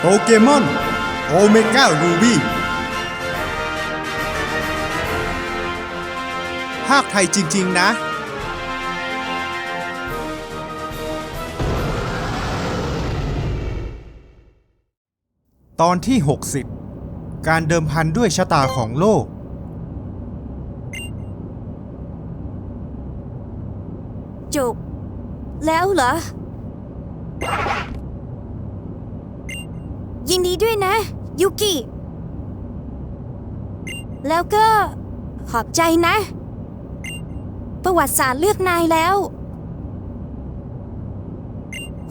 โปเกมอนโอเมก้ารูบี้ภาคไทยจริง ๆ นะ ตอนที่ 60 การเดิมพันด้วยชะตาของโลก จบ แล้วเหรอ ยินดีด้วยนะยุกิ แล้วก็ขอบใจนะ ประวัติศาสตร์เลือกนายแล้ว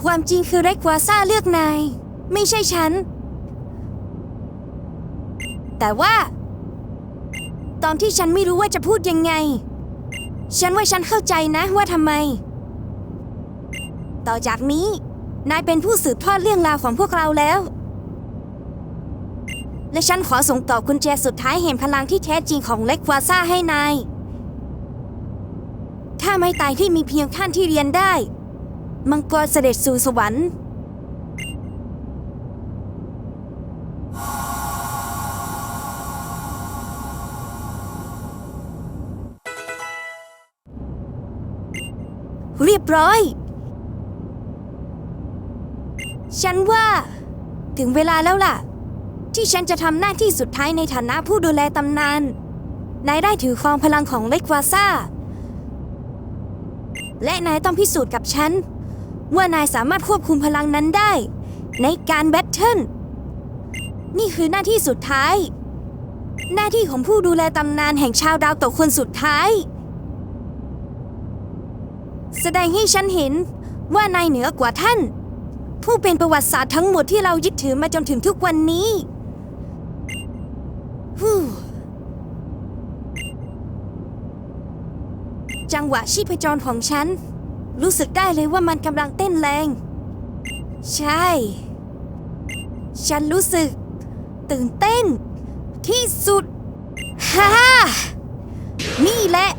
ความจริงคือเรกวาซ่าเลือกนาย ไม่ใช่ฉัน แต่ว่า ตอนที่ฉันไม่รู้ว่าจะพูดยังไง ฉันว่าฉันเข้าใจนะว่าทำไม ต่อจากนี้ นายเป็นผู้สืบทอดเรื่องราวของพวกเราแล้ว และฉันขอส่งต่อกุญแจสุดท้ายแห่งพลังที่แท้จริงของเล็กวาซ่าให้นาย ถ้าไม่ตายที่มีเพียงขั้นที่เรียนได้ มังกรเสด็จสู่สวรรค์เรียบร้อย ฉันว่า ถึงเวลาแล้วล่ะ ที่ฉันจะทำหน้าที่สุดท้ายในฐานะผู้ดูแลตำนาน นายได้ถือครองพลังของเล็กวาซ่า และนายต้องพิสูจน์กับฉัน ว่านายสามารถควบคุมพลังนั้นได้ ในการแบทเทิล นี่คือหน้าที่สุดท้าย หน้าที่ของผู้ดูแลตำนานแห่งชาวดาวตกคนสุดท้าย แสดงให้ฉันเห็นว่านายเหนือกว่าท่าน ผู้เป็นประวัติศาสตร์ทั้งหมดที่เรายึดถือมาจนถึงทุกวันนี้ จังหวะชีพจรของฉัน รู้สึกได้เลยว่ามันกำลังเต้นแรง ใช่ ฉันรู้สึก ตื่นเต้น ที่สุด ฮ่าฮ่านี่แหละ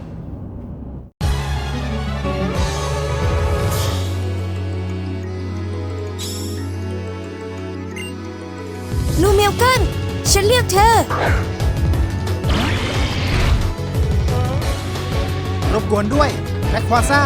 ฉันเรียกเธอ รบกวนด้วยแลคควาซ่า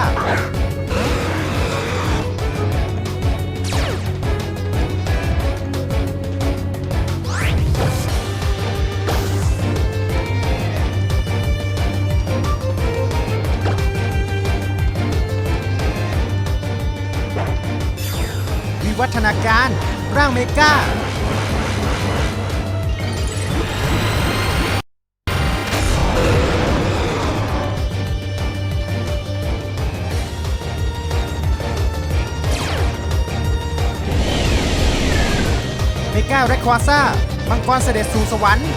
วิวัฒนาการ ร่างเมกา แรคควาซ่ามังกรเสด็จสู่สวรรค์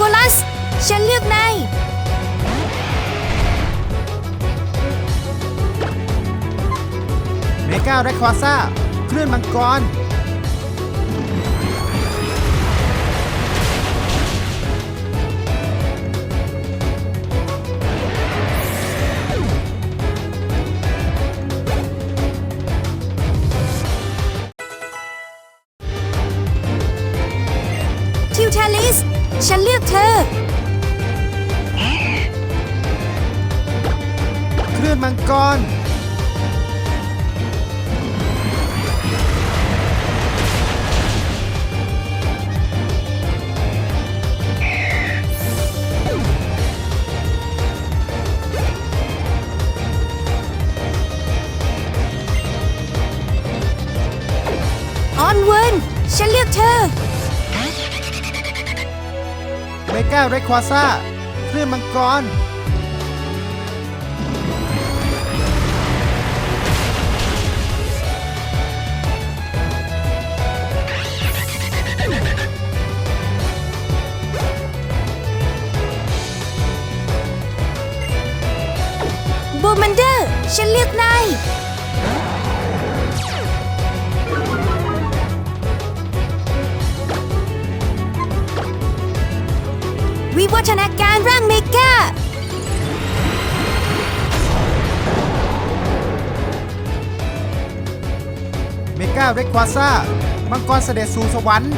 โกลัส ฉันเลือกนายเมกาแรคควาซ่าคลื่นมังกร ก้วเรควาซ่าคลื่นมังกร บูมันเดอร์ ฉันเลือกนาย วิวัฒนาการร่างเมกาเมกาเรควาซ่า มังกรเสด็จสู่สวรรค์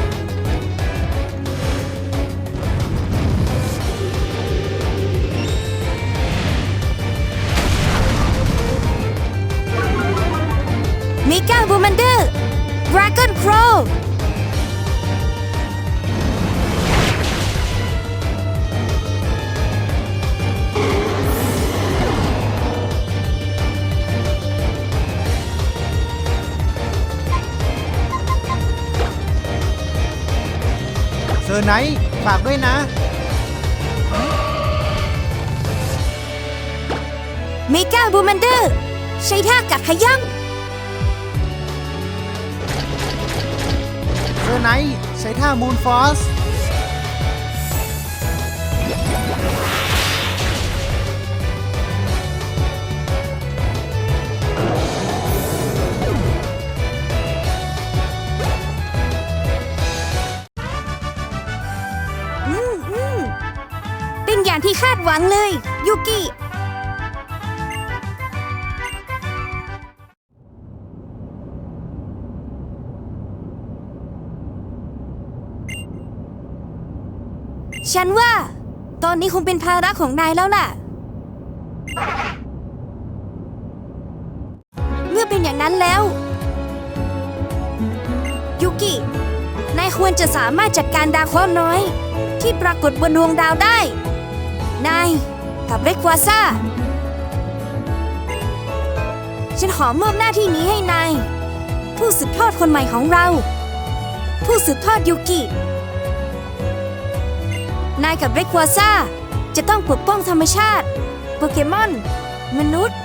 เมกาบูมันเดอร์ดราก้อนโคร อร์ไนท์ฝากด้วยนะ เมกาบูมันเดอร์ ใช้ท่ากัดขย่เซอร์ไนท์ใช้ท่ามูนฟอสังเลย ยูกิฉันว่า ตอนนี้คงเป็นภาระของนายแล้วล่ะ เมื่อเป็นอย่างนั้นแล้ว ยูกิ นายควรจะสามารถจัดการดาวเคราะห์น้อย ที่ปรากฏบนดวงดาวได้ นายกับเรควาซ่า ฉันขอมอบหน้าที่นี้ให้นาย ผู้สืบทอดคนใหม่ของเรา ผู้สืบทอดยูกิ นายกับเรควาซ่า จะต้องปกป้องธรรมชาติ โปเกมอน มนุษย์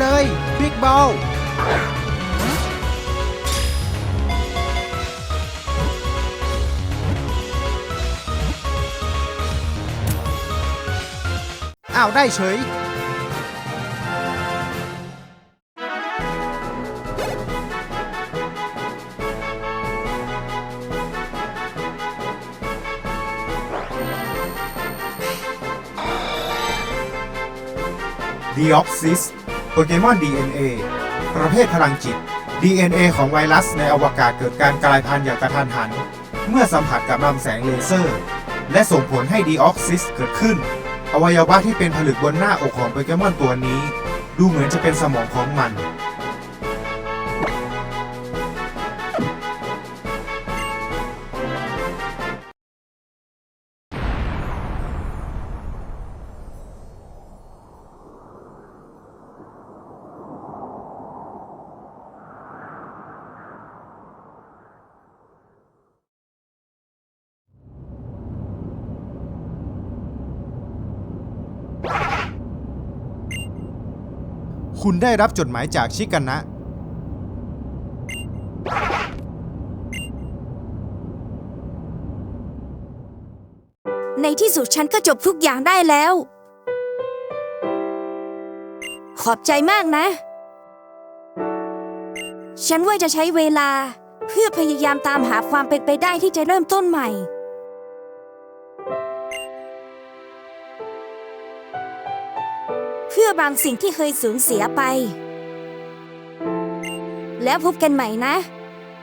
เลยบิ๊กบอลอ้าวได้เฉยดีออกซิส เกมอน DNA ประเภทพลังจิต DNA ของไวรัสในอวกาศเกิดการกลายพันธุ์อย่างกระทันหัน เมื่อสัมผัสกับลำแสงเลเซอร์ และส่งผลให้ดีออกซิสเกิดขึ้น อวัยวะที่เป็นผลึกบนหน้าอกของโปเกมอนตัวนี้ ดูเหมือนจะเป็นสมองของมัน คุณได้รับจดหมายจากชิกันนะ ในที่สุดฉันก็จบทุกอย่างได้แล้ว ขอบใจมากนะ ฉันว่าจะใช้เวลาเพื่อพยายามตามหาความเป็นไปได้ที่จะเริ่มต้นใหม่ พื่อบางสิ่งที่เคยสูญเสียไป แล้วพบกันใหม่นะ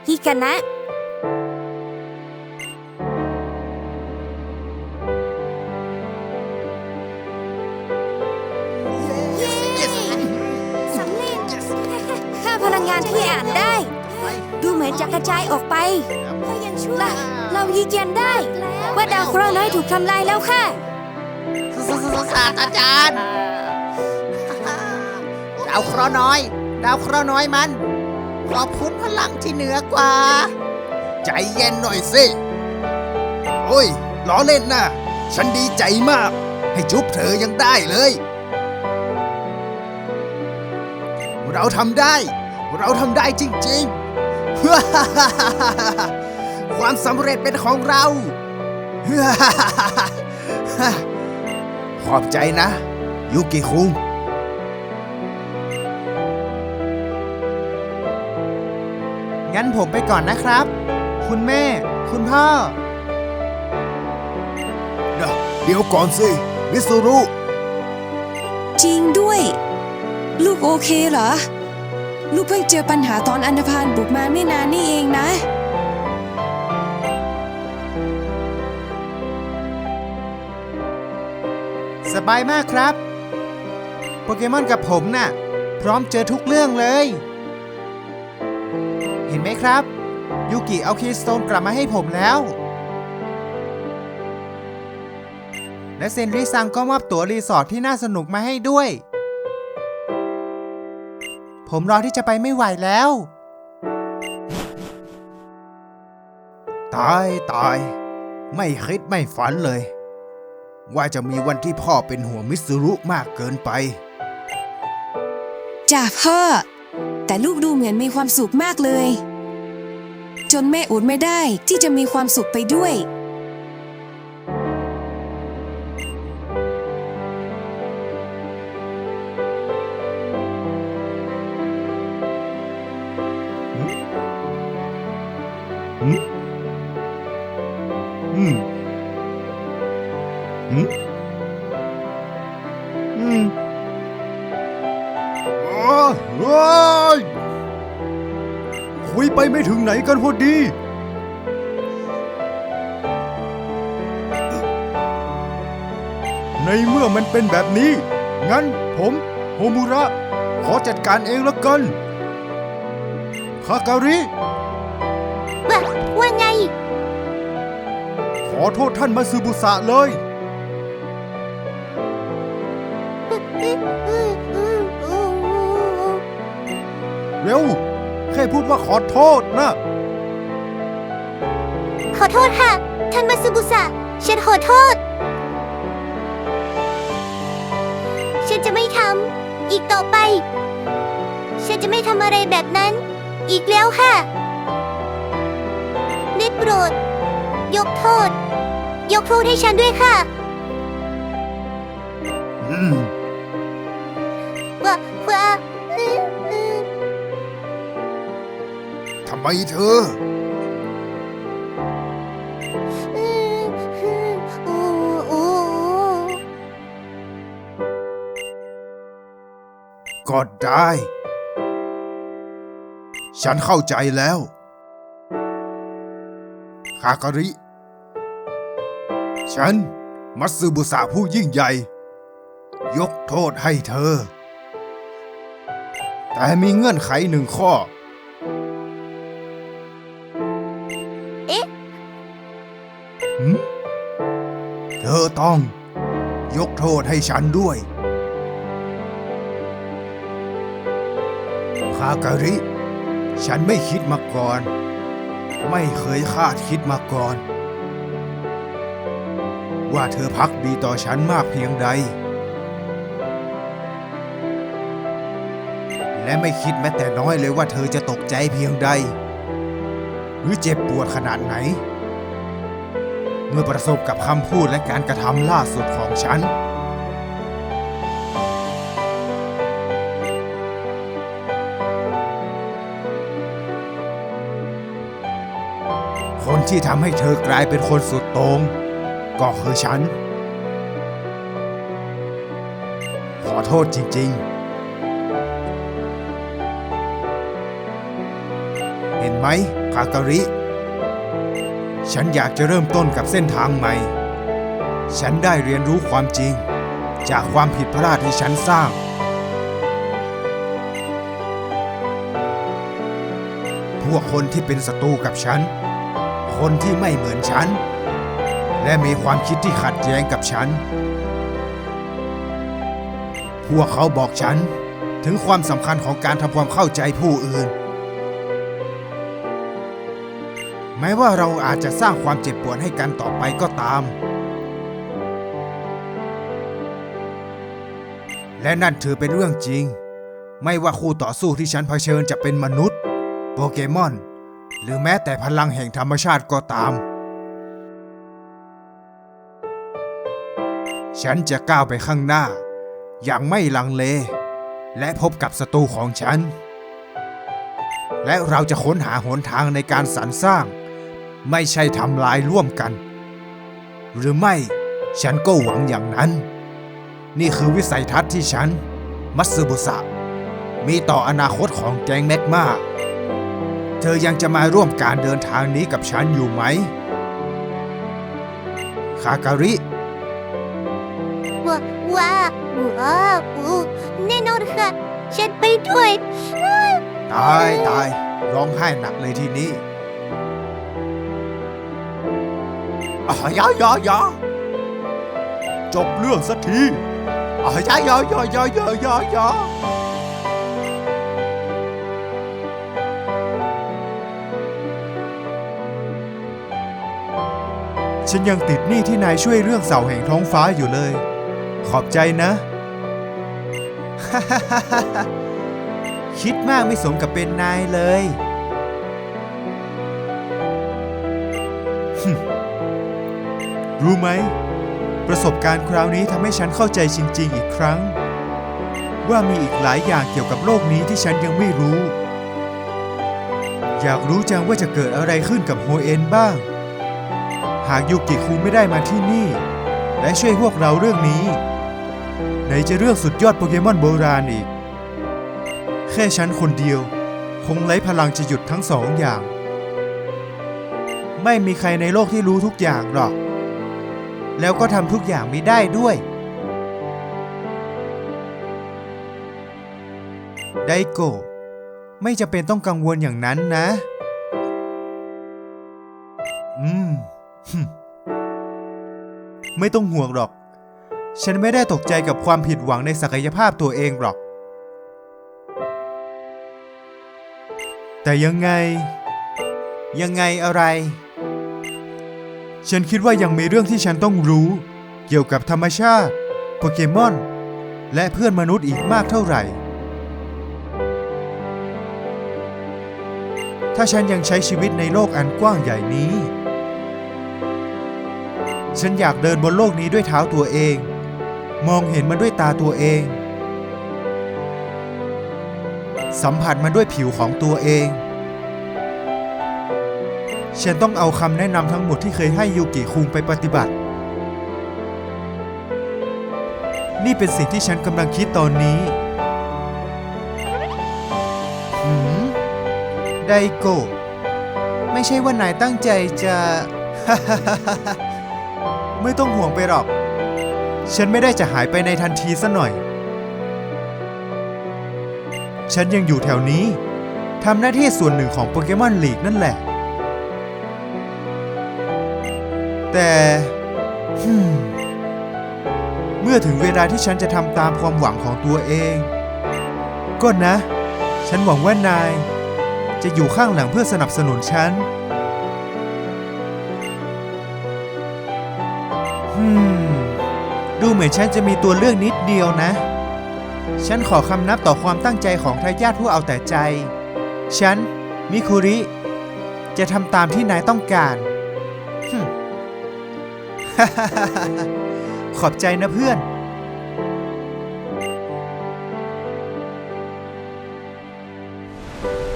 ฮิกันนะสำเร็จค่าพลังงานที่อ่านได้ ดูเหมือนจะกระจายออกไปล่ะเรายืนยันได้ ว่าดาวเคราะห์น้อยถูกทำลายแล้วค่ะศาสตราจารย์ดาวเคราะห์น้อย ดาวเคราะห์น้อยมัน ขอบคุณพลังที่เหนือกว่า ใจเย็นหน่อยสิ โอ้ยล้อเล่นนะฉันดีใจมาก ให้จุ๊บเธอยังได้เลย เราทำได้ เราทำได้จริงๆ ความสำเร็จเป็นของเรา ขอบใจนะ ยุกิคุง งั้นผมไปก่อนนะครับ คุณแม่ คุณพ่อเดี๋ยวก่อนสิ มิสุรุ จริงด้วย ลูกโอเคเหรอ ลูกเพิ่งเจอปัญหาตอนอันธพาลบุกมาไม่นานนี่เองนะ สบายมากครับ โปเกมอนกับผมน่ะ พร้อมเจอทุกเรื่องเลยเห็น ไหมครับ ยูกิเอาคีย์สโตนกลับมาให้ผมแล้ว และเซนริซังก็มอบตั๋วรีสอร์ทที่น่าสนุกมาให้ด้วย ผมรอที่จะไปไม่ไหวแล้ว ตายตาย ไม่คิดไม่ฝันเลย ว่าจะมีวันที่พ่อเป็นห่วงมิสุรุมากเกินไป จ้าพ่อ แต่ลูกดูเหมือนมีความสุขมากเลย จนแม่อดไม่ได้ที่จะมีความสุขไปด้วย กันพอดี ในเมื่อมันเป็นแบบนี้ งั้นผมโฮมุระ ขอจัดการเองละกันคาการิ ว่าว่าไง ขอโทษท่านมาซึบุสะเลย เร็ว แค่พูดว่าขอโทษนะ ขอโทษค่ะ ท่านมาซึบุสะฉันขอโทษ ฉันจะไม่ทำอีกต่อไป ฉันจะไม่ทำอะไรแบบนั้น อีกแล้วค่ะได้โปรด ยกโทษ ยกโทษให้ฉันด้วยค่ะอือืมว่าว่าอืมอืมทำไมเธออื ก็ได้ ฉันเข้าใจแล้วคาการิ ฉัน มัตสึบุษะผู้ยิ่งใหญ่ ยกโทษให้เธอ แต่มีเงื่อนไขหนึ่งข้อ เอ๊ะหืมเธอต้อง ยกโทษให้ฉันด้วย คาการิ ฉันไม่คิดมาก่อน ไม่เคยคาดคิดมาก่อน ว่าเธอพักดีต่อฉันมากเพียงใด และไม่คิดแม้แต่น้อยเลยว่าเธอจะตกใจเพียงใด หรือเจ็บปวดขนาดไหน เมื่อประสบกับคำพูดและการกระทำล่าสุดของฉัน ที่ทำให้เธอกลายเป็นคนสุดโต่งก็คือฉัน ขอโทษจริงๆ เห็นไหมคาการิ ฉันอยากจะเริ่มต้นกับเส้นทางใหม่ ฉันได้เรียนรู้ความจริง จากความผิดพลาดที่ฉันสร้างพวกคนที่เป็นศัตรูกับฉัน คนที่ไม่เหมือนฉัน และมีความคิดที่ขัดแย้งกับฉัน พวกเขาบอกฉันถึงความสำคัญของการทำความเข้าใจผู้อื่น แม้ว่าเราอาจจะสร้างความเจ็บปวดให้กันต่อไปก็ตาม และนั่นถือเป็นเรื่องจริง ไม่ว่าคู่ต่อสู้ที่ฉันเผชิญจะเป็นมนุษย์ โปเกมอน หรือแม้แต่พลังแห่งธรรมชาติก็ตาม ฉันจะก้าวไปข้างหน้า อย่างไม่ลังเล และพบกับศัตรูของฉัน และเราจะค้นหาหนทางในการสรรสร้าง ไม่ใช่ทำลายร่วมกัน หรือไม่ฉันก็หวังอย่างนั้น นี่คือวิสัยทัศน์ที่ฉัน มัตสึบุสะมีต่ออนาคตของแกงแมกมา เธอยังจะมาร่วมการเดินทางนี้กับฉันอยู่ไหม คาการิว่าว่าว้าอูแน่นอนค่ะ ฉันไปด้วย ตายตายร้องไห้หนักเลยทีนี้อายายายาจบเรื่องสักทีอายายายายายายายา ฉันยังติดหนี้ที่นายช่วยเรื่องเสาแห่งท้องฟ้าอยู่เลย ขอบใจนะ คิดมากไม่สมกับเป็นนายเลย รู้ไหม ประสบการณ์คราวนี้ทำให้ฉันเข้าใจจริง ๆ อีกครั้ง ว่ามีอีกหลายอย่างเกี่ยวกับโลกนี้ที่ฉันยังไม่รู้ อยากรู้จังว่าจะเกิดอะไรขึ้นกับโฮเอ็นบ้าง หากยูกิคุงไม่ได้มาที่นี่ และช่วยพวกเราเรื่องนี้ ไหนจะเรื่องสุดยอดโปเกมอนโบราณอีก แค่ฉันคนเดียว คงไร้พลังจะหยุดทั้งสองอย่าง ไม่มีใครในโลกที่รู้ทุกอย่างหรอก แล้วก็ทำทุกอย่างไม่ได้ด้วย ไดโกไม่จะเป็นต้องกังวลอย่างนั้นนะ อืม ไม่ต้องห่วงหรอก ฉันไม่ได้ตกใจกับความผิดหวังในศักยภาพตัวเองหรอก แต่ยังไง ยังไงอะไร ฉันคิดว่ายังมีเรื่องที่ฉันต้องรู้ เกี่ยวกับธรรมชาติ โปเกมอน และเพื่อนมนุษย์อีกมากเท่าไหร่ ถ้าฉันยังใช้ชีวิตในโลกอันกว้างใหญ่นี้ ฉันอยากเดินบนโลกนี้ด้วยเท้าตัวเอง มองเห็นมันด้วยตาตัวเอง สัมผัสมันด้วยผิวของตัวเอง ฉันต้องเอาคำแนะนำทั้งหมดที่เคยให้ยูกิคุงไปปฏิบัติ นี่เป็นสิ่งที่ฉันกำลังคิดตอนนี้หืมไดโกะไม่ใช่ว่านายตั้งใจจะ ไม่ต้องห่วงไปหรอก ฉันไม่ได้จะหายไปในทันทีซะหน่อย ฉันยังอยู่แถวนี้ทำหน้าที่ส่วนหนึ่งของโปเกมอนลีกนั่นแหละ แต่ฮึเมื่อถึงเวลาที่ฉันจะทำตามความหวังของตัวเอง ก็นะ ฉันหวังว่านาย จะอยู่ข้างหลังเพื่อสนับสนุนฉัน ม ดูเหมือนฉันจะมีตัวเลือกนิดเดียวนะ ฉันขอคำนับต่อความตั้งใจของทายาทผู้เอาแต่ใจ ฉัน มิคุริ จะทำตามที่นายต้องการฮึมขอบใจนะเพื่อนชิ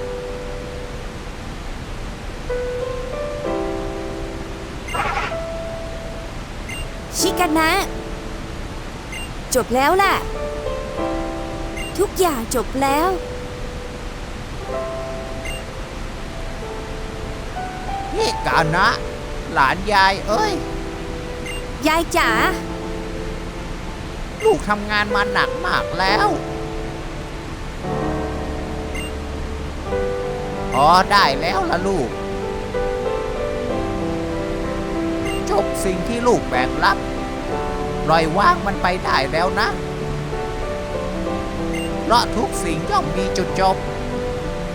กันนะ จบแล้วล่ะ ทุกอย่างจบแล้ว นี่กานะ หลานยายเอ้ย ยายจ๋า ลูกทำงานมาหนักมากแล้วพอได้แล้วล่ะลูก จบสิ่งที่ลูกแบกรับ ปล่อยวางมันไปได้แล้วนะ เพราะทุกสิ่งย่อมมีจุดจบ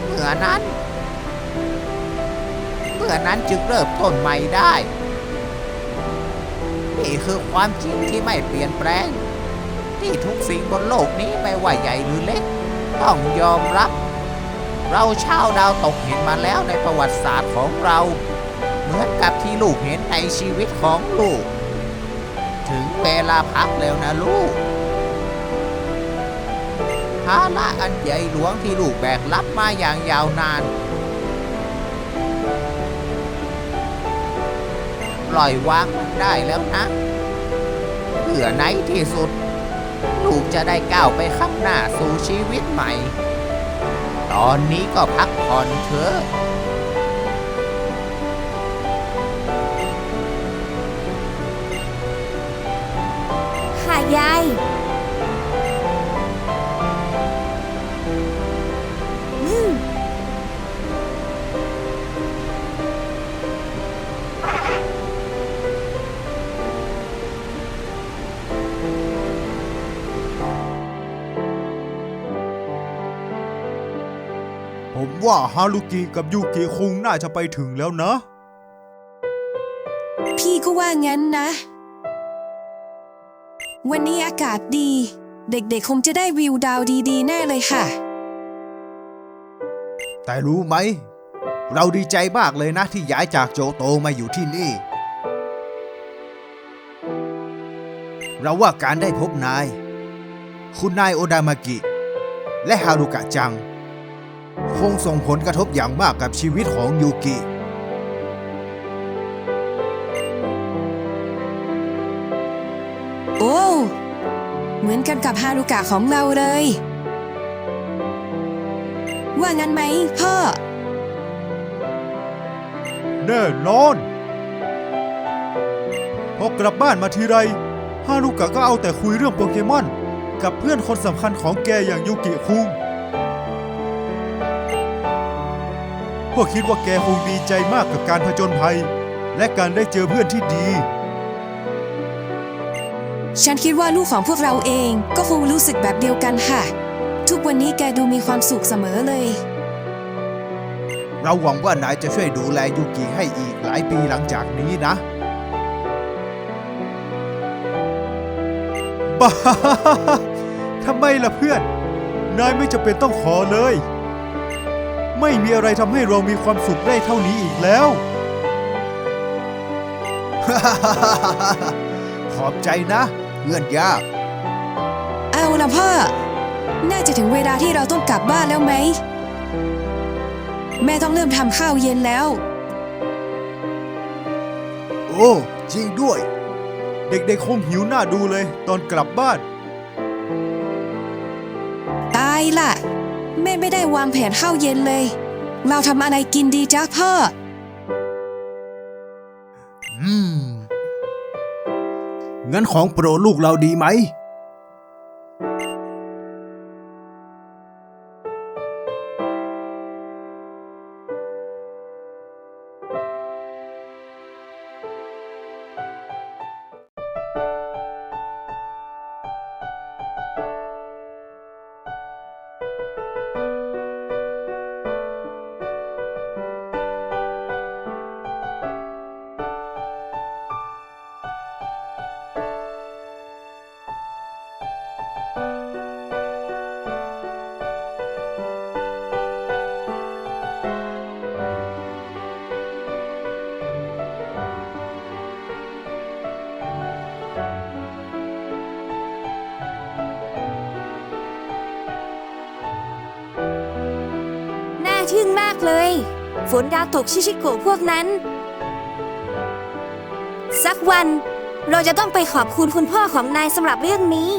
เมื่อนั้น เมื่อนั้นจึงเริ่มต้นใหม่ได้ นี่คือความจริงที่ไม่เปลี่ยนแปลง ที่ทุกสิ่งบนโลกนี้ไม่ว่าใหญ่หรือเล็ก ต้องยอมรับ เราชาวดาวตกเห็นมาแล้วในประวัติศาสตร์ของเรา เหมือนกับที่ลูกเห็นในชีวิตของลูก เวลาพักแล้วนะลูกภาระอันใหญ่หลวงที่ลูกแบกรับมาอย่างยาวนาน ปล่อยวางมันได้แล้วนะเพื่อในที่สุด ลูกจะได้ก้าวไปข้างหน้าสู่ชีวิตใหม่ ตอนนี้ก็พักผ่อนเถอะ ยาย อืม ผมว่าฮารุกิกับยูกิคุงน่าจะไปถึงแล้วนะ พี่ก็ว่างั้นนะ วันนี้อากาศดี เด็กๆ คงจะได้วิวดาวดีๆ แน่เลยค่ะ แต่รู้ไหม เราดีใจมากเลยนะที่ย้ายจากโจโตมาอยู่ที่นี่ เราว่าการได้พบนาย คุณนายโอดามากิ และฮารุกะจัง คงส่งผลกระทบอย่างมากกับชีวิตของยูกิ เหมือนกันกับฮารุกะของเราเลย ว่างั้นไหมพ่อ แน่นอน พอกลับบ้านมาทีไร ฮารุกะก็เอาแต่คุยเรื่องโปเกมอน กับเพื่อนคนสำคัญของแกอย่างยูกิคุงพวกคิดว่าแกคงดีใจมากกับการผจญภัย และการได้เจอเพื่อนที่ดี ฉันคิดว่าลูกของพวกเราเองก็คงรู้สึกแบบเดียวกันค่ะ ทุกวันนี้แกดูมีความสุขเสมอเลย เราหวังว่านายจะช่วยดูแลยูกิให้อีกหลายปีหลังจากนี้นะ บ้าทำไมล่ะเพื่อน นายไม่จำเป็นต้องขอเลย ไม่มีอะไรทำให้เรามีความสุขได้เท่านี้อีกแล้ว ขอบใจนะ เพื่อนยากนะพ่อ น่าจะถึงเวลาที่เราต้องกลับบ้านแล้วไหม แม่ต้องเริ่มทำข้าวเย็นแล้ว โอ้ จริงด้วย เด็กๆคงหิวหน้าดูเลย ตอนกลับบ้าน ตายล่ะ แม่ไม่ได้วางแผนข้าวเย็นเลย เราทำอะไรกินดีจ้าพ่ออื งั้นของโปรดลูกเราดีไหม ฝนดาวตกชิชิโกะพวกนั้น สักวันเราจะต้องไปขอบคุณคุณพ่อของนายสำหรับเรื่องนี้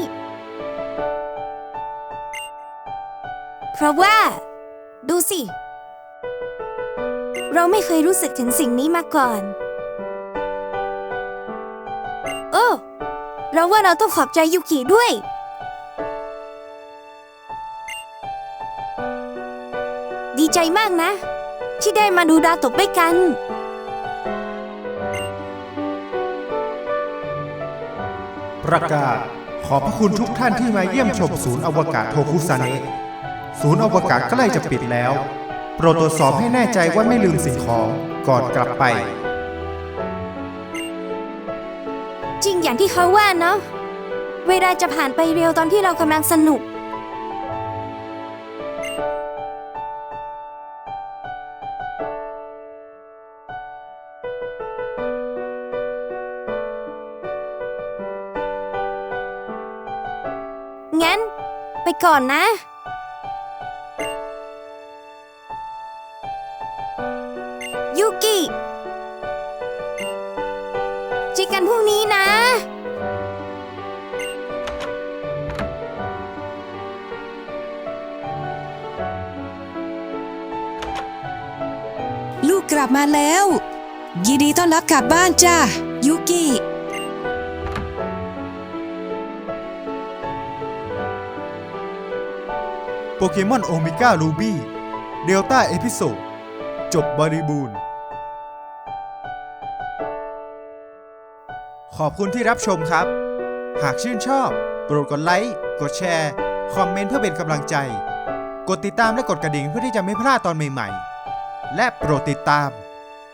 เพราะว่า ดูสิ เราไม่เคยรู้สึกถึงสิ่งนี้มาก่อน โอ้เราว่าเราต้องขอบใจยุกิด้วย ดีใจมากนะ ที่ได้มาดูดาวตกด้วยกัน ประกาศ ขอบพระคุณทุกท่านที่มาเยี่ยมชมศูนย์อวกาศโทคุซาเนะศูนย์อวกาศใกล้จะปิดแล้ว โปรดตรวจสอบให้แน่ใจว่าไม่ลืมสิ่งของก่อนกลับไป จริงอย่างที่เขาว่าเนาะเวลาจะผ่านไปเร็วตอนที่เรากำลังสนุก ก่อนนะยูกิจอกันพรุ่งนี้นะ ลูกกลับมาแล้ว ยินดีต้อนรับกลับบ้านจ้ายุกิ เกมอนโอเมก้ารูบี้เดลต้าเอพิโซดจบบริบูรณ์ ขอบคุณที่รับชมครับ หากชื่นชอบ โปรดกดไลค์ กดแชร์ คอมเมนต์เพื่อเป็นกำลังใจ กดติดตามและกดกระดิ่งเพื่อที่จะไม่พลาดตอนใหม่ๆ และโปรดติดตาม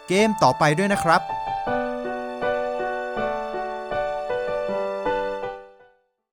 เกมต่อไปด้วยนะครับ